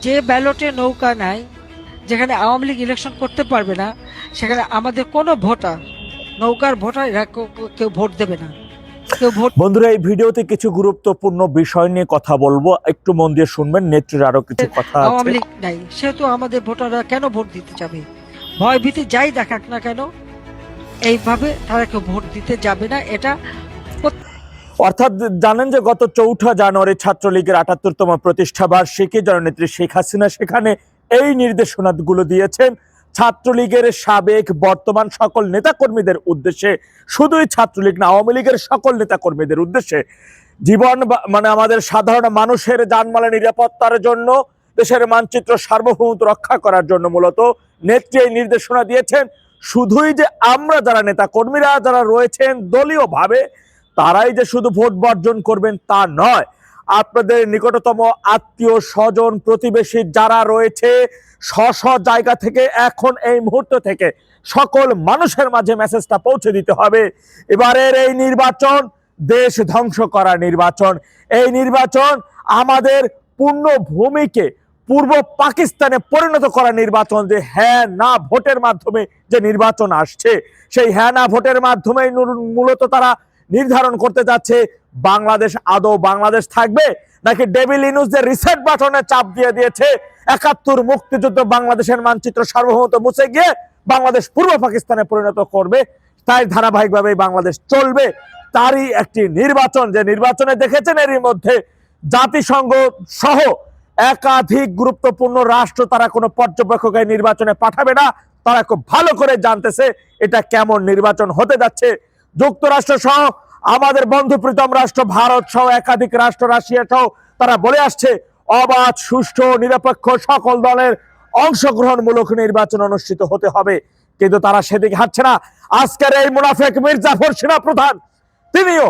যে ব্যালটে নৌকা নাই যেখানে আওয়ামী লীগ ইলেকশন করতে পারবে না সেখানে আমাদের কোনো ভোটার নৌকার ভোটার এরা কেউ- ভোট দেবে না। কেউ ভোট বন্ধুরা এই ভিডিওতে কিছু গুরুত্বপূর্ণ বিষয় নিয়ে কথা বলব। একটু মন দিয়ে শুনবেন নেত্রীর আরও কিছু কথা আওয়ামী লীগ নাই সেহেতু আমাদের ভোটাররা কেন ভোট দিতে যাবে? ভয় ভীতি যাই দেখাক না কেন এইভাবে তারা কেউ ভোট দিতে যাবে না। এটা অর্থাৎ জানেন যে গত চৌঠা জানুয়ারি ছাত্রলীগের আটাত্তরতম প্রতিষ্ঠা বার্ষিকী, জননেত্রী শেখ হাসিনা সেখানে এই নির্দেশনাগুলো দিয়েছেন। ছাত্রলীগের সাবেক বর্তমান সকল নেতাকর্মীদের উদ্দেশ্যে, শুধুই ছাত্রলীগ না, আওয়ামী লীগের সকল নেতাকর্মীদের উদ্দেশ্যে। জীবন মানে আমাদের সাধারণ মানুষের যানমালের নিরাপত্তার জন্য, দেশের মানচিত্র সার্বভৌমত্ব রক্ষা করার জন্য মূলত নেত্রী এই নির্দেশনা দিয়েছেন। শুধুই যে আমরা যারা নেতা কর্মীরা যারা রয়েছেন দলীয় ভাবে তারাই যে শুধু ভোট বর্জন করবেন তা নয়। আপনাদের নিকটতম আত্মীয় স্বজন, প্রতিবেশী যারা রয়েছে স্ব জায়গা থেকে এখন এই মুহূর্ত থেকে সকল মানুষের মাঝে মেসেজটা পৌঁছে দিতে হবে। এবারের এই নির্বাচন দেশ ধ্বংস করা নির্বাচন। এই নির্বাচন আমাদের পূর্ণ ভূমিকে পূর্ব পাকিস্তানে পরিণত করা নির্বাচন যে হ্যাঁ না ভোটের মাধ্যমে যে নির্বাচন আসছে, সেই হ্যাঁ না ভোটের মাধ্যমে মূলত তারা নির্ধারণ করতে যাচ্ছে, বাংলাদেশ আদৌ বাংলাদেশ থাকবে? নাকি ডেভিল ইনুস যে রিসেট বাটনে চাপ দিয়ে দিয়েছে, একাত্তর মুক্তিযুদ্ধ বাংলাদেশের মানচিত্র সার্বভৌমত্ব মুছে গিয়ে বাংলাদেশ পূর্ব পাকিস্তানে পরিণত করবে? তাই ধারাবাহিকভাবে বাংলাদেশ চলবে। তারই একটি নির্বাচন, যে নির্বাচনে দেখেছেন এরই মধ্যে জাতিসংঘ সহ একাধিক গুরুত্বপূর্ণ রাষ্ট্র তারা কোনো পর্যবেক্ষক নির্বাচনে পাঠাবে না। তারা খুব ভালো করে জানতেছে এটা কেমন নির্বাচন হতে যাচ্ছে। যুক্তরাষ্ট্র সহ আমাদের বন্ধু প্রীতম রাষ্ট্র, ভারত সহ একাধিক রাষ্ট্র, রাশিয়া সহ তারা বলে আসছে, অবাধ, সুষ্ঠু, নিরপেক্ষ সকল দলের অংশগ্রহণমূলক নির্বাচন অনুষ্ঠিত হতে হবে। কিন্তু তারা সেদিকে হাঁটছে না। আজকের এই মুনাফেক মির্জাফর সেনা প্রধান তিনিও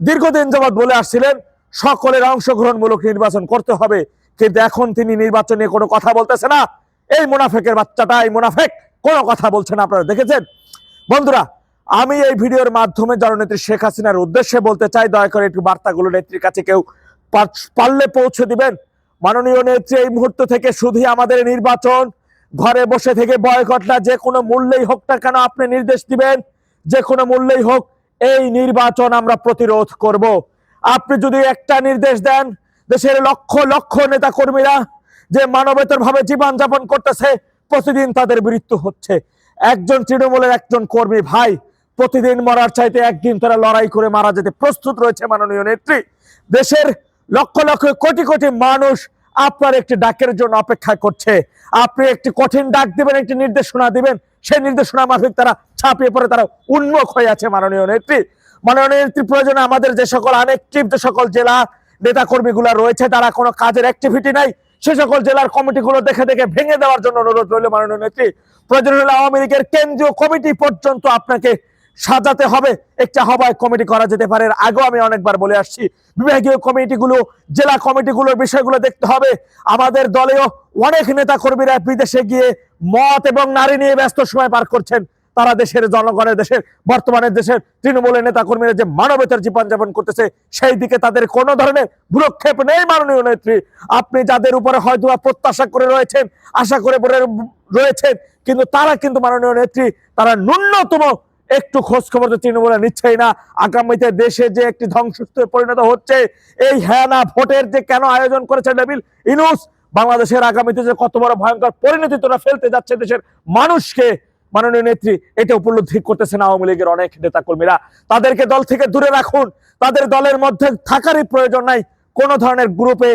দীর্ঘদিন যাবৎ বলে আসছিলেন, সকলের অংশগ্রহণমূলক নির্বাচন করতে হবে। কিন্তু এখন তিনি নির্বাচন নিয়ে কোনো কথা বলতেছে না। এই মুনাফেকের বাচ্চাটা, এই মুনাফেক কোনো কথা বলছে না। আপনারা দেখেছেন? বন্ধুরা আমি এই ভিডিওর মাধ্যমে জননেত্রী শেখ হাসিনার উদ্দেশ্যে বলতে চাই, দয়া করে একটু বার্তাগুলো নেত্রীর কাছে কেউ পারলে পৌঁছে দিবেন। মাননীয় নেত্রী এই মুহূর্ত থেকে শুধু আমাদের নির্বাচন, ঘরে বসে থেকে বয়কট না, যে কোনো মূল্যেই হোক না কেন আপনি নির্দেশ দিবেন, যে কোনো মূল্যেই হোক এই নির্বাচন আমরা প্রতিরোধ করব। আপনি যদি একটা নির্দেশ দেন, দেশের লক্ষ লক্ষ নেতা কর্মীরা যে মানবেতর ভাবে জীবন যাপন করতেছে, প্রতিদিন তাদের মৃত্যু হচ্ছে। একজন তৃণমূলের একজন কর্মী ভাই প্রতিদিন মরার চাইতে একদিন তারা লড়াই করে মারা যেতে প্রস্তুত রয়েছে মাননীয় নেত্রী। দেশের লক্ষ লক্ষ কোটি কোটি মানুষ আপনার একটি ডাকের জন্য অপেক্ষা করছে। আপনি একটি কঠিন ডাক দিবেন, একটি নির্দেশনা দিবেন, সেই নির্দেশনা মাফিক তারা ছাপিয়ে পড়ে, তারা উন্মুখ হয়ে আছে মাননীয় নেত্রী। মাননীয় নেত্রী, প্রয়োজনে আমাদের যে সকল আনেকটিভ, যে সকল জেলা নেতা কর্মীগুলো রয়েছে, তারা কোনো কাজের অ্যাক্টিভিটি নাই। সে সকল জেলার কমিটিগুলো দেখে দেখে ভেঙে দেওয়ার জন্য অনুরোধ রইল মাননীয় নেত্রী। প্রয়োজন হলে আওয়ামী লীগের কেন্দ্রীয় কমিটি পর্যন্ত আপনাকে সাজাতে হবে। একটা হবায় কমিটি করা যেতে পারে। আগেও আমি অনেকবার বলে আসছি, বিভাগীয় কমিটিগুলো জেলা কমিটিগুলোর বিষয়গুলো দেখতে হবে। আমাদের দলেও অনেক নেতা কর্মীরা বিদেশে গিয়ে মত এবং নারী নিয়ে ব্যস্ত সময় পার করছেন। তারা দেশের জনগণের, দেশের, বর্তমানে দেশের তৃণমূলের নেতা কর্মীরা যে মানবেতর জীবনযাপন করতেছে, সেই দিকে তাদের কোনো ধরনের ভ্রুক্ষেপ নেই মাননীয় নেত্রী। আপনি যাদের উপরে হয়তো প্রত্যাশা করে রয়েছেন, আশা করে রয়েছেন, কিন্তু তারা কিন্তু মাননীয় নেত্রী, তারা ন্যূনতম একটু খোঁজ খবর তো তৃণমূলে নিচ্ছেই না। আগামীতে দেশে যে একটি ধ্বংসস্তূপে পরিণত হচ্ছে, এই হ্যাঁ না ভোটের যে কেন আয়োজন করেছে ডেভিল ইনুস, বাংলাদেশের আগামীতে যে কত বড় ভয়ঙ্কর পরিণতি তোরা ফেলতে যাচ্ছে দেশের মানুষকে, মাননীয় নেত্রী এটা উপলব্ধি করতেছেন আওয়ামী লীগের অনেক নেতা কর্মীরা তাদেরকে দল থেকে দূরে রাখুন। তাদের দলের মধ্যে থাকারই প্রয়োজন নাই। কোন ধরনের গ্রুপে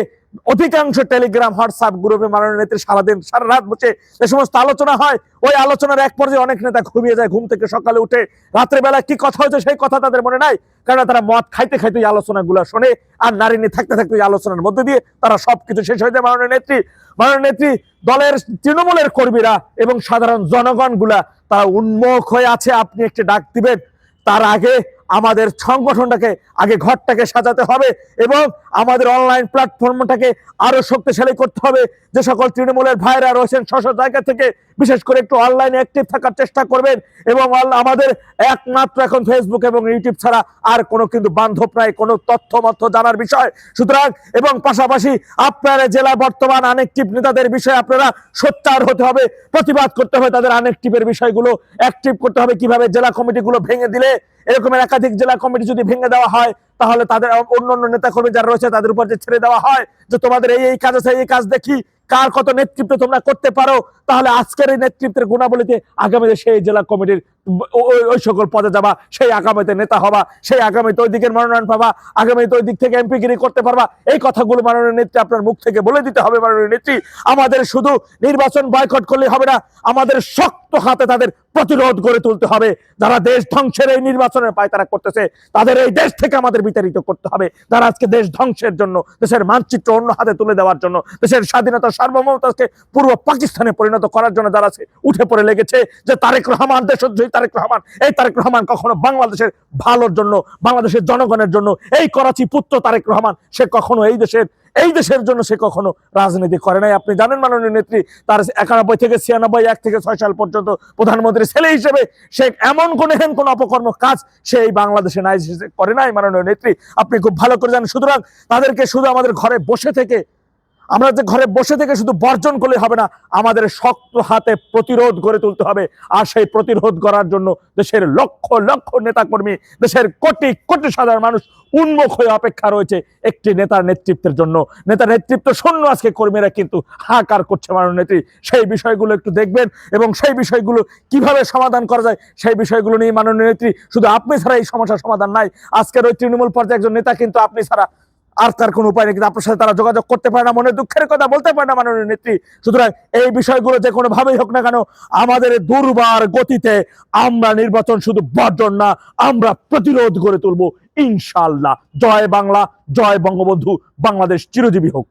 অধিকাংশ টেলিগ্রাম, হোয়াটসঅ্যাপ গ্রুপে মাননীয় নেত্রী সারাদিন সারা রাত বসে যে সমস্ত আলোচনা হয়, ওই আলোচনার এক পর্যায়ে অনেক নেতা ঘুমিয়ে যায়, ঘুম থেকে সকালে উঠে রাত্রে বেলা কি কথা হয়েছে সেই কথা তাদের মনে নাই কারণ তারা মদ খাইতে খাইতে এই আলোচনাগুলো শোনে আর নারী নিয়ে থাকতে থাকতে আলোচনার মধ্যে দিয়ে তারা সবকিছু শেষ হয়ে যায়। মাননীয় নেত্রী মাননীয় নেত্রী, দলের তৃণমূলের কর্মীরা এবং সাধারণ জনগণগুলা তারা উন্মুখ হয়ে আছে, আপনি একটি ডাক দিবেন। তার আগে আমাদের সংগঠনটাকে, আগে ঘরটাকে সাজাতে হবে এবং আমাদের অনলাইন প্ল্যাটফর্মটাকে আরও শক্তিশালী করতে হবে। যে সকল তৃণমূলের ভাইরা রয়েছেন স্ব জায়গা থেকে, বিশেষ করে একটু অনলাইনে অ্যাক্টিভ থাকার চেষ্টা করবেন এবং আমাদের একমাত্র এখন ফেসবুক এবং ইউটিউব ছাড়া আর কোনো কিন্তু বান্ধব নাই, কোনো তথ্য মথ্য জানার বিষয়। সুতরাং, এবং পাশাপাশি আপনারা জেলা বর্তমান আনেকটিভ নেতাদের বিষয়ে আপনারা সোচ্চার হতে হবে, প্রতিবাদ করতে হবে তাদের আনেকটিভের বিষয়গুলো অ্যাক্টিভ করতে হবে কীভাবে জেলা কমিটিগুলো ভেঙে দিলে। এরকমের একাধিক জেলা কমিটি যদি ভেঙে দেওয়া হয়, তাহলে তাদের অন্য অন্য নেতা কর্মী যারা রয়েছে তাদের উপর যে ছেড়ে দেওয়া হয়। যে তোমাদের এই এই কাজ আছে, এই কাজ দেখি, কার কত নেতৃত্ব তোমরা করতে পারো, তাহলে আজকের এই নেতৃত্বের গুণাবলীতে আগামীতে সেই জেলা কমিটির ওই সকল পদে যাবা, সেই আগামীতে নেতা হবা, সেই আগামীতে ওই দিকের মনোনয়ন পাবা, আগামীতে ওই দিক থেকে এমপি গিরি করতে পারবা। এই কথাগুলো মাননীয় নেত্রী আপনার মুখ থেকে বলে দিতে হবে মাননীয় নেত্রী। আমাদের শুধু নির্বাচন বয়কট করলে হবে না, আমাদের শক্ত হাতে তাদের প্রতিরোধ গড়ে তুলতে হবে। যারা দেশ ধ্বংসের এই নির্বাচনের পায় তারা করতেছে, তাদের এই দেশ থেকে আমাদের বিতাড়িত করতে হবে। যারা আজকে দেশ ধ্বংসের জন্য, দেশের মানচিত্র অন্য হাতে তুলে দেওয়ার জন্য, দেশের স্বাধীনতা সার্বভৌমতাকে পূর্ব পাকিস্তানে পরিণত করার জন্য যারা উঠে পড়ে লেগেছে যে তারেক রহমান দেশদ্রোহী তারেক রহমান। এই তারেক রহমান কখনো বাংলাদেশের ভালোর জন্য, বাংলাদেশের জনগণের জন্য, এই করাচি পুত্র তারেক রহমান, সে কখনো এই দেশের এই দেশের জন্য সে কখনো রাজনীতি করে নাই। আপনি জানেন মাননীয় নেত্রী, তার একানব্বই থেকে ছিয়ানব্বই, এক থেকে ছয় সাল পর্যন্ত প্রধানমন্ত্রী ছেলে হিসেবে সে এমন কোন হেন কোন অপকর্ম কাজ সে এই বাংলাদেশে নাই করে নাই মাননীয় নেত্রী। আপনি খুব ভালো করে জানেন, সুতরাং তাদেরকে শুধু আমাদের ঘরে বসে থেকে আমরা যে ঘরে বসে থেকে শুধু বর্জন করলে হবে না, আমাদের শক্ত হাতে প্রতিরোধ গড়ে তুলতে হবে। আর সেই প্রতিরোধ করার জন্য দেশের লক্ষ লক্ষ নেতাকর্মী, দেশের কোটি কোটি সাধারণ মানুষ উন্মুখ হয়ে অপেক্ষা রয়েছে একটি নেতার নেতৃত্বের জন্য। নেতার নেতৃত্ব শূন্য আজকে কর্মীরা কিন্তু হাহাকার করছে মাননীয় নেত্রী। সেই বিষয়গুলো একটু দেখবেন এবং সেই বিষয়গুলো কীভাবে সমাধান করা যায়, সেই বিষয়গুলো নিয়ে মাননীয় নেত্রী, শুধু আপনি ছাড়া এই সমস্যার সমাধান নাই। আজকের ওই তৃণমূল পর্যায়ে একজন নেতা কিন্তু আপনি ছাড়া আর তার কোনো উপায় নেই, কিন্তু আপনার সাথে তারা যোগাযোগ করতে পারে না মনে দুঃখের কথা বলতে পারে না মাননীয় নেত্রী। সুতরাং এই বিষয়গুলো যে কোনো ভাবেই হোক না কেন, আমাদের দুর্বার গতিতে আমরা নির্বাচন শুধু বর্জন না, আমরা প্রতিরোধ গড়ে তুলবো ইনশাল্লাহ জয় বাংলা, জয় বঙ্গবন্ধু, বাংলাদেশ চিরজীবী হোক।